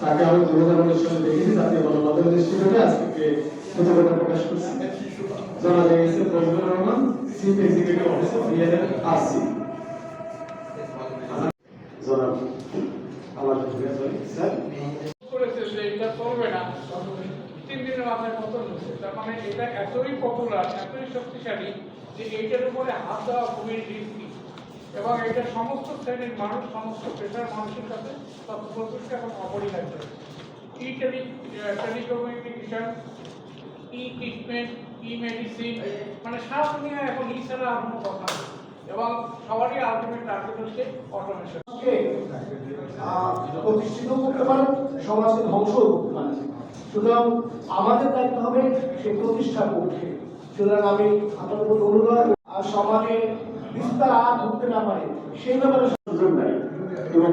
তাকে আমি দু হাজার উনিশ সালে দেখেছি জাতীয় গণমাধ্যম ইনস্টিটিউটে আজকে প্রতিবেদন প্রকাশ করছি। জানা গেছে Fazlur Rahman chief executive officer BNL আসি জনাব আমার স্যার? করেছে যে এটা চলবে না। তিন দিনের মাথায় পতন হচ্ছে। তার মানে এটা এতই পপুলার এতই শক্তিশালী যে এইটার উপরে হাত দেওয়া খুবই রিস্কি এবং এটা সমস্ত শ্রেণির মানুষ, সমস্ত পেশার মানুষের কাছে তথ্য প্রযুক্তি এখন অপরিহার্য। E tele telecommunication, e treatment, e medicine মানে সারা দুনিয়া এখন ই ছাড়া আর কোনো কথা এবং সবারই আলটিমেট টার্গেট হচ্ছে অটোমেশন প্রতিষ্ঠিত করতে পারেন সমাজকে ধ্বংস করতে পারেন সুতরাং আমাদের দায়িত্ব হবে সেই প্রতিষ্ঠা করতে সুতরাং আমি আপনাদের অনুরোধ আর সমাজে বিস্তার আর ঢুকতে না পারে সেই ব্যাপারে সুযোগ নাই। এবং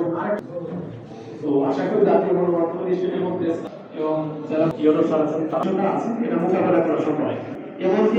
তো আশা করি জাতীয় মধ্যে এবং যারা ইউরো সারা তারা আছে এটা মোকাবেলা করা সম্ভব এমনকি